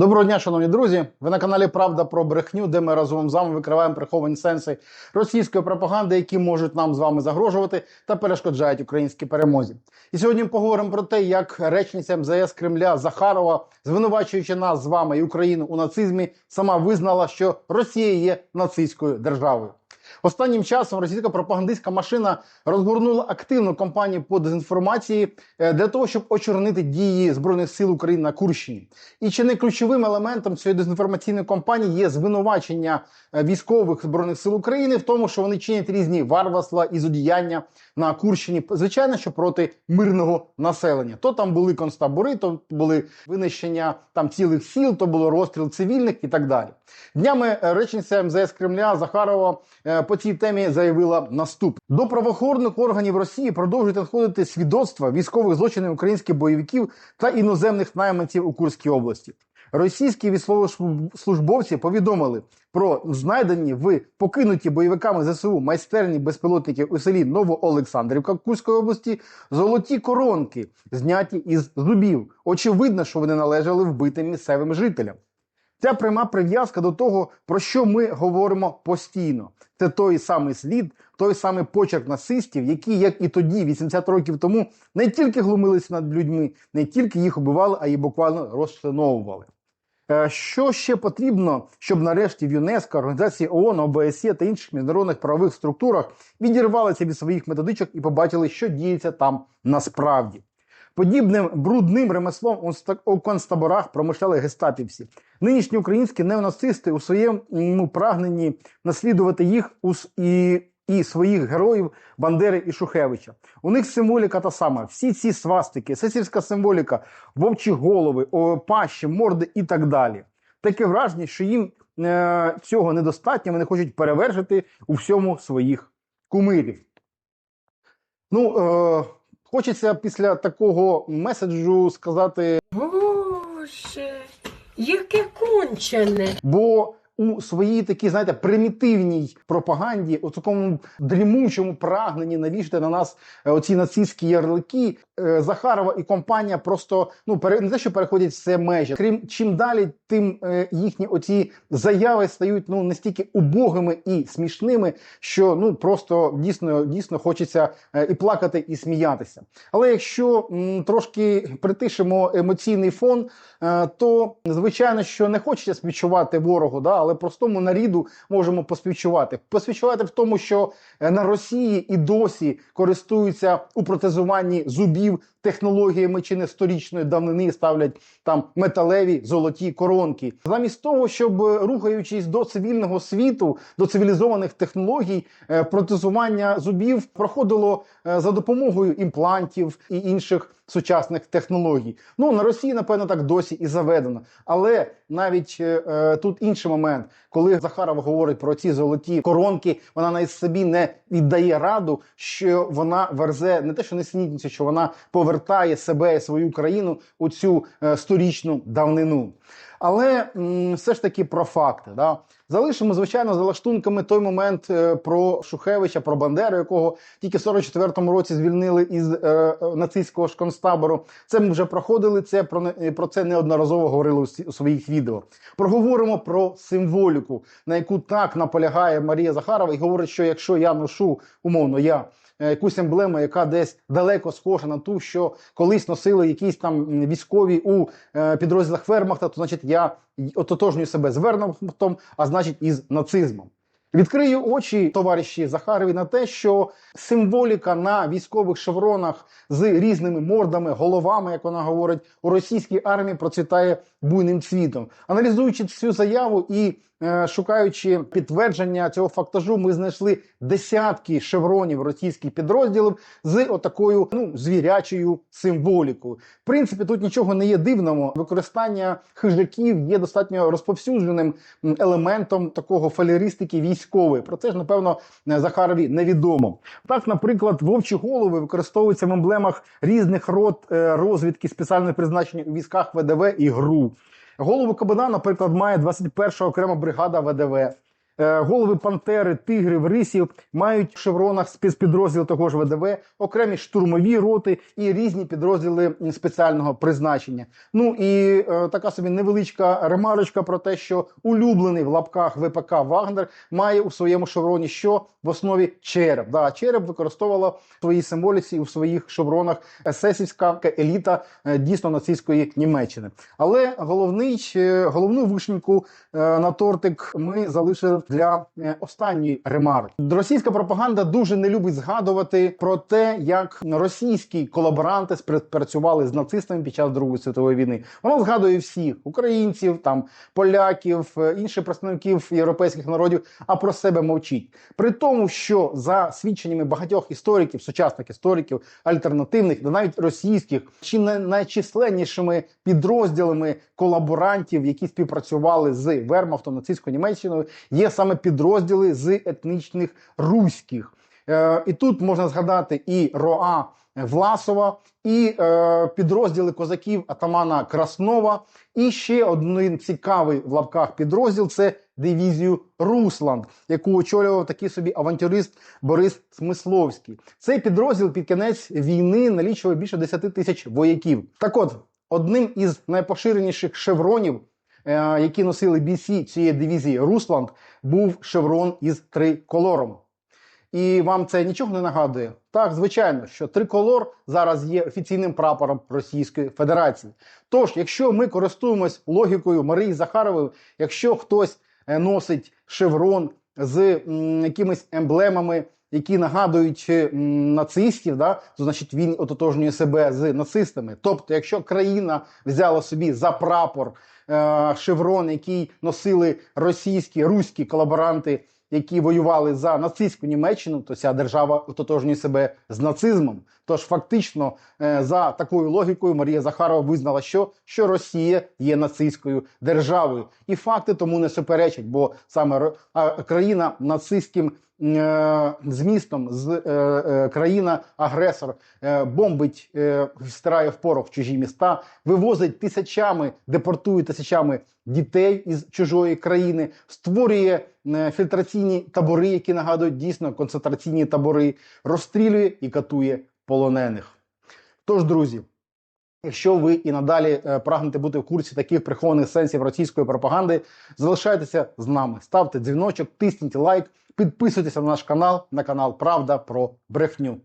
Доброго дня, шановні друзі. Ви на каналі Правда про брехню, де ми разом з вами викриваємо приховані сенси російської пропаганди, які можуть нам з вами загрожувати та перешкоджають українській перемозі. І сьогодні поговоримо про те, як речниця МЗС Кремля Захарова, звинувачуючи нас з вами і Україну у нацизмі, сама визнала, що Росія є нацистською державою. Останнім часом російська пропагандистська машина розгорнула активну кампанію по дезінформації е, для того, щоб очорнити дії збройних сил України на Курщині. І чи не ключовим елементом цієї дезінформаційної кампанії є звинувачення е, військових збройних сил України в тому, що вони чинять різні варварства і зодіяння на Курщині, звичайно, що проти мирного населення. То там були концтабори, то були винищення там цілих сіл, то було розстріл цивільних і так далі. Днями е, речниця МЗС Кремля Захарова по цій темі заявила наступне: до правоохоронних органів Росії продовжують надходити свідоцтва військових злочинів українських бойовиків та іноземних найманців у Курській області. Російські військовослужбовці повідомили про знайдені в покинуті бойовиками ЗСУ майстерні безпілотників у селі Новоолександрівка Курської області золоті коронки, зняті із зубів. Очевидно, що вони належали вбитим місцевим жителям. Ця пряма прив'язка до того, про що ми говоримо постійно. Це той самий слід, той самий почерк нацистів, які, як і тоді, 80 років тому, не тільки глумилися над людьми, не тільки їх убивали, а й буквально розчленовували. Е, Що ще потрібно, щоб нарешті в ЮНЕСКО, Організації ООН, ОБСЄ та інших міжнародних правових структурах відірвалися від своїх методичок і побачили, що діється там насправді. Подібним брудним ремеслом у концтаборах промишляли гестапівці. Нинішні українські неонацисти у своєму прагненні наслідувати їх і, і своїх героїв Бандери і Шухевича. У них символіка та сама. Всі ці свастики, сесівська символіка, вовчі голови, пащі, морди і так далі. Таке враження, що їм е, цього недостатньо, вони хочуть перевершити у всьому своїх кумирів. Ну, е, хочеться після такого меседжу сказати Боже, яке кончене. Бо у своїй такій, знаєте, примітивній пропаганді, у такому дрімучому прагненні навішати на нас е, оці нацистські ярлики, е, Захарова і компанія просто ну пере не те, що переходять все межі. Крім чим далі, тим е, їхні оці заяви стають ну настільки убогими і смішними, що ну просто дійсно дійсно хочеться е, і плакати, і сміятися. Але якщо трошки притишимо емоційний фон, е, то звичайно, що не хочеться співчувати ворогу, да, але простому наріду можемо поспівчувати. Поспівчувати в тому, що на Росії і досі користуються у протезуванні зубів технологіями чи не сторічної давнини ставлять там металеві золоті коронки. Замість того, щоб е, рухаючись до цивільного світу, до цивілізованих технологій, е, протезування зубів проходило е, за допомогою імплантів і інших сучасних технологій. Ну на Росії, напевно, так досі і заведено. Але навіть е, е, тут інший момент, коли Захарова говорить про ці золоті коронки, вона навіть собі не віддає раду, що вона верзе не те, що несенітницю, що вона повертає себе і свою країну у цю е, сторічну давнину. Але м, все ж таки про факти. Да? Залишимо, звичайно, за лаштунками той момент е, про Шухевича, про Бандеру, якого тільки в 44-му році звільнили із е, нацистського ж концтабору. Це ми вже проходили. Це про, про це неодноразово говорили у, своїх відео. Проговоримо про символіку, на яку так наполягає Марія Захарова, і говорить, що якщо я ношу, умовно, я е, якусь емблему, яка десь далеко схожа на ту, що колись носили якісь там військові у е, підрозділах Вермахта, то значить я ототожнюю себе з Вермахтом, а значить із нацизмом. Відкрию очі товариші Захарові на те, що символіка на військових шевронах з різними мордами, головами, як вона говорить, у російській армії процвітає буйним цвітом. Аналізуючи цю заяву і е, шукаючи підтвердження цього фактажу, ми знайшли десятки шевронів російських підрозділів з отакою ну звірячою символікою. В принципі, тут нічого не є дивного. Використання хижаків є достатньо розповсюдженим елементом такого фалеристики військової. Про це ж напевно е, Захарові невідомо. Так, наприклад, вовчі голови використовуються в емблемах різних род е, розвідки спеціального призначення у військах ВДВ і ГРУ. Голову кабана, наприклад, має 21 окрема бригада ВДВ. Е, Голови пантери, тигрів, рисів мають в шевронах спецпідрозділ того ж ВДВ, окремі штурмові роти і різні підрозділи спеціального призначення. Ну і е, така собі невеличка ремарочка про те, що улюблений в лапках ВПК Вагнер має у своєму шевроні що в основі череп. Да, череп використовувала в своїй символіці у своїх шевронах есесівська еліта е, дійсно нацистської Німеччини. Але головний е, головну вишеньку е, на тортик ми залишили для е, останньої ремарки. Російська пропаганда дуже не любить згадувати про те, як російські колаборанти співпрацювали з нацистами під час Другої світової війни. Вона згадує всіх українців, там поляків, е, інших представників європейських народів, а про себе мовчить. При тому, що за свідченнями багатьох істориків, сучасних істориків, альтернативних, та навіть російських, чи не найчисленнішими підрозділами колаборантів, які співпрацювали з Вермахтом нацистською Німеччиною, є саме підрозділи з етнічних руських. Е, і тут можна згадати і Роа Власова, і е, підрозділи козаків атамана Краснова, і ще один цікавий в лапках підрозділ це дивізію Русланд, яку очолював такий собі авантюрист Борис Смисловський. Цей підрозділ під кінець війни налічував більше 10 тисяч вояків. Так от, одним із найпоширеніших шевронів, які носили бійці цієї дивізії Русланд, був шеврон із триколором. І вам це нічого не нагадує? Так, звичайно, що триколор зараз є офіційним прапором Російської Федерації. Тож, якщо ми користуємось логікою Марії Захарової, якщо хтось е, носить шеврон з якимись емблемами, які нагадують м, нацистів, да, то значить він ототожнює себе з нацистами. Тобто, якщо країна взяла собі за прапор е, шеврон, який носили російські руські колаборанти які воювали за нацистську Німеччину, то ця держава ототожнює себе з нацизмом. Тож фактично, е, за такою логікою, Марія Захарова визнала, що, що Росія є нацистською державою, і факти тому не суперечать, бо саме країна нацистським змістом з е, е, країна-агресор е, бомбить, е, стирає в порох чужі міста, вивозить тисячами, депортує тисячами дітей із чужої країни, створює е, фільтраційні табори, які нагадують дійсно концентраційні табори, розстрілює і катує полонених. Тож, друзі. Якщо ви і надалі е, прагнете бути в курсі таких прихованих сенсів російської пропаганди, залишайтеся з нами, ставте дзвіночок, тисніть лайк, підписуйтеся на наш канал, на канал Правда про брехню.